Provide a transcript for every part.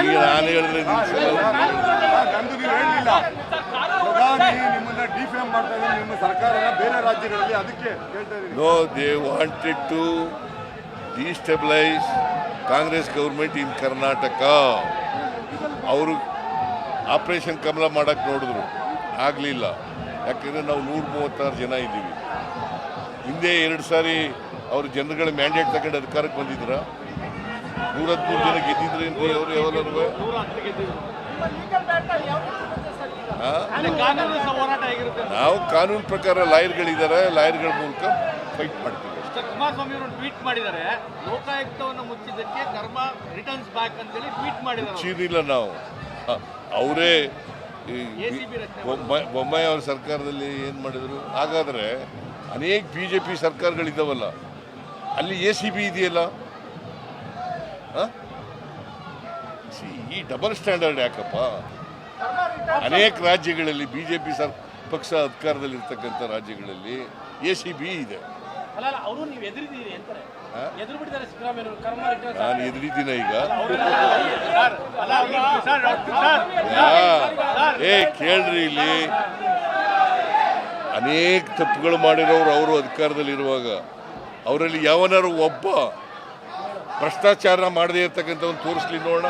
ಈಗ ನಾನು ಹೇಳಿದ್ರೆ ನಿಲ್ಸಲ್ಲ ನಂದು ನೀವು ಹೇಳಲಿಲ್ಲ ಪ್ರಧಾನಿ ನಿಮ್ಮನ್ನ ಡಿಫೇಮ್ ಮಾಡ್ತಾ ಇದ್ದಾರೆ. ನಿಮ್ಮ ಸರ್ಕಾರ ಬೇರೆ ರಾಜ್ಯಗಳಲ್ಲಿ ಅದಕ್ಕೆ ಕೇಳ್ತಾ ಇದ್ದೀನಿ no they wanted to destabilise Congress government in Karnataka ಅವರು ಆಪರೇಷನ್ ಕಮಲ ಮಾಡಕ್ಕೆ ನೋಡಿದ್ರು. ಆಗಲಿಲ್ಲ. ಯಾಕೆಂದರೆ ನಾವು ನೂರ ಮೂವತ್ತಾರು ಜನ ಇದ್ದೀವಿ. ಹಿಂದೆ ಎರಡು ಸಾರಿ ಅವರು ಜನಗಳ ಮ್ಯಾಂಡೇಟ್ ತಗೊಂಡು ಅಧಿಕಾರಕ್ಕೆ ಬಂದಿದ್ರ. ನೂರ ಹದಿಮೂರು ಜನ ಗೆದ್ದಿದ್ರೆ ಏನ್ರಿ ಅವರು ಯಾವ ಕಾನೂನು ಸಹ ಹೋರಾಟ ಆಗಿರುತ್ತೆ. ನಾವು ಕಾನೂನು ಪ್ರಕಾರ ಲಾಯರ್ಗಳಿದ್ದಾರೆ ಲಾಯರ್ಗಳ ಮೂಲಕ ಫೈಟ್ ಮಾಡ್ತೀವಿ. ಕುಮಾರಸ್ವಾಮಿ ಅವರು ಟ್ವೀಟ್ ಮಾಡಿದ್ದಾರೆ ಲೋಕಾಯುಕ್ತವನ್ನು ಮುಚ್ಚಿದ್ದಕ್ಕೆ ಕರ್ಮ ರಿಟರ್ನ್ಸ್ ಬ್ಯಾಕ್ ಅಂತೇಳಿ ಟ್ವೀಟ್ ಮಾಡಿದ್ದಾರೆ. ಚೀನಿಲ್ಲ ನಾವು. ಅವರೇ ಬೊಮ್ಮಾಯಿ ಅವ್ರ ಸರ್ಕಾರದಲ್ಲಿ ಏನು ಮಾಡಿದರು? ಹಾಗಾದ್ರೆ ಅನೇಕ ಬಿ ಜೆ ಪಿ ಸರ್ಕಾರಗಳಿದ್ದಾವಲ್ಲ ಅಲ್ಲಿ ಎ ಸಿ ಬಿ ಇದೆಯಲ್ಲ? ಈ ಡಬಲ್ ಸ್ಟ್ಯಾಂಡರ್ಡ್ ಯಾಕಪ್ಪ ಅನೇಕ ರಾಜ್ಯಗಳಲ್ಲಿ ಬಿ ಜೆ ಪಿ ಸರ್ ಪಕ್ಷ ಅಧಿಕಾರದಲ್ಲಿರ್ತಕ್ಕಂಥ ರಾಜ್ಯಗಳಲ್ಲಿ ಎ ಸಿ ಬಿ ಇದೆ ನಾನು ಎದುರಿದ್ದೀನ ಈಗ. ಏ ಕೇಳ್ರಿ ಇಲ್ಲಿ ಅನೇಕ ತಪ್ಪುಗಳು ಮಾಡಿರೋರು ಅವರು ಅಧಿಕಾರದಲ್ಲಿರುವಾಗ ಅವರಲ್ಲಿ ಯಾವನಾರು ಒಬ್ಬ ಭ್ರಷ್ಟಾಚಾರ ಮಾಡದೇ ಇರ್ತಕ್ಕಂಥವ್ನು ತೋರಿಸ್ಲಿ ನೋಡೋಣ.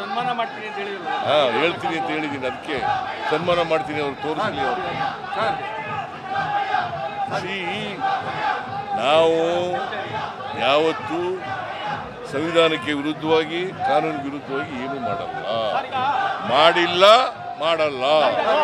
ಸನ್ಮಾನ ಮಾಡ್ತೀನಿ ಅಂತ ಹೇಳಿದ್ರು. ಹಾ ಹೇಳ್ತೀನಿ ಅಂತ ಹೇಳಿದ್ದೀನಿ ಅದಕ್ಕೆ. ಸನ್ಮಾನ ಮಾಡ್ತೀನಿ ಅವ್ರು ತೋರಿಸ್ಲಿ ಅವರು ನಾವು ಯಾವತ್ತೂ ಸಂವಿಧಾನಕ್ಕೆ ವಿರುದ್ಧವಾಗಿ ಕಾನೂನು ವಿರುದ್ಧವಾಗಿ ಏನು ಮಾಡಲ್ಲ. ಮಾಡಿಲ್ಲ ಮಾಡಲ್ಲ.